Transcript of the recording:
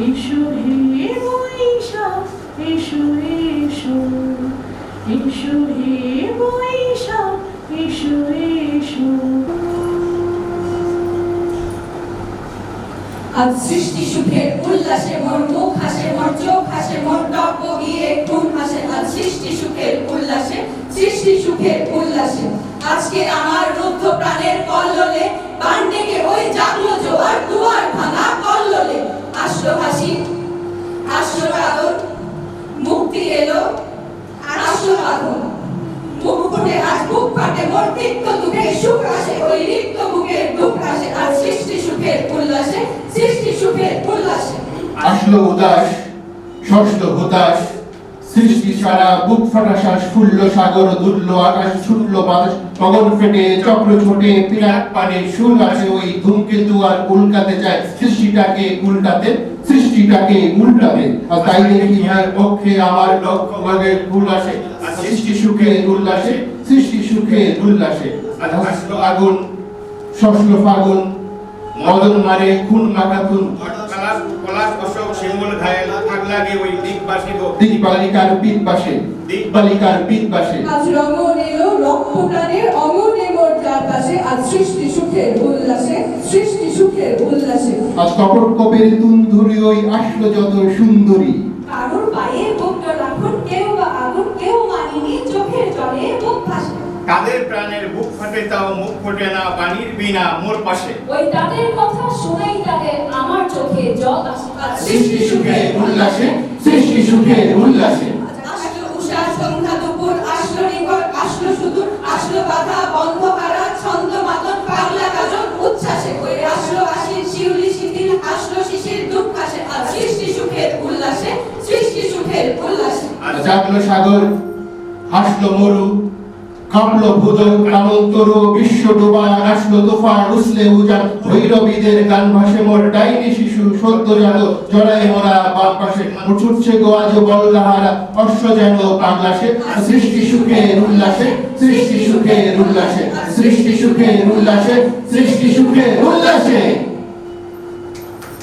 এসো হে বৈশাখ এসো এসো। এসো হে বৈশাখ এসো এসো। আজ সৃষ্টি সুখের উল্লাসে মোর মুখ হাসে মোর চোখ হাসে মোর টক গিয়ে খুন হাসে আজ সৃষ্টি সুখের উল্লাসে, সৃষ্টি সুখের উল্লাসে। আজকে আমার রুদ্ধ প্রাণের কল্লোলে বান ডেকে ওই জাগলো জোয়ার দুয়ার ভাঙা কল্লোলে আসলো হাসি আসলো কাদর মুক্তি এলো আসলো আগুন মুখ ফুটে আজ বুক ফাটে দুঃখে সুখ আসে, ওই রিক্ত বুকের দুঃখ আসে, আর সৃষ্টি সুখের উল্লাসে সৃষ্টি সুখের উল্লাসে আসলো উদাস, ষষ্ঠ হতাশ সৃষ্টি সারা বুক ফাটা শ্বাস ফুলল সাগর, দুলল আকাশ ছুটল বাতাস পগন ফেটে, চক্র ছোটে পিরাট পানে সুর আসে ওই ধূমকেতু আর উল্কাতে চায়। সৃষ্টিটাকে উল্টাতে সৃষ্টিটাকে উল্টাবে আর তাই দেখি ভাই পক্ষে আমার লক্ষ্য ভাগের ভুল আসে। সৃষ্টি সুখে উল্লাসে, সৃষ্টি সুখে উল্লাসে। আগুন ষষ্ঠ ফাগুন, মদন মারে, খুন মাখাতুন পলাশ পলাশ অশোক শিমুল ঘায়েল আগ লাগে ওই দিক বালিকার পিত পাশে দিক বালিকার পিত পাশে আজ রঙন এলো রক্ত প্রাণের অঙ্গনে মোর চারপাশে আজ সৃষ্টি সুখের উল্লাসে সৃষ্টি সুখের উল্লাসে। আজ কপট কপের তুন্দুরি ওই আসলো যত সুন্দরী। কারোর ফাটে তাও মুখ ফোটে না পানির বিনা মোর পাশে। ওই তাদের কথা শোনাই তাদের আমার চোখে জল আসে। সৃষ্টি সুখে উল্লাসে সৃষ্টি সুখে উল্লাসে। আসলো উষা সন্ধ্যা দুপুর আসলো নিকট আসলো সুদূর আসলো বাধা বন্ধ কারা ছন্দ মাতন পাগলা গাজন উচ্ছ্বাসে ওই আসলো আশির শিউলি শিথিল আসলো শিশির দুঃখ সৃষ্টি সুখের উল্লাসে সৃষ্টি সুখের উল্লাসে। জাগলো সাগর হাসলো মরু কাঁপলো ভুজ প্রাণন্তরু বিশ্ব ডোবা আসলো তুফান উসলে উজান ভৈরবীদের গান ভাসে, মোর ডাইনি শিশু সদ্য জাত জড়াই মোরা বাম পাশে ছুটছে গো আজ বল্লাহারা অশ্ব যেন বাংলাসে। সৃষ্টি সুখে উল্লাসে, সৃষ্টি সুখে উল্লাসে। সৃষ্টি সুখে উল্লাসে, সৃষ্টি সুখে উল্লাসে।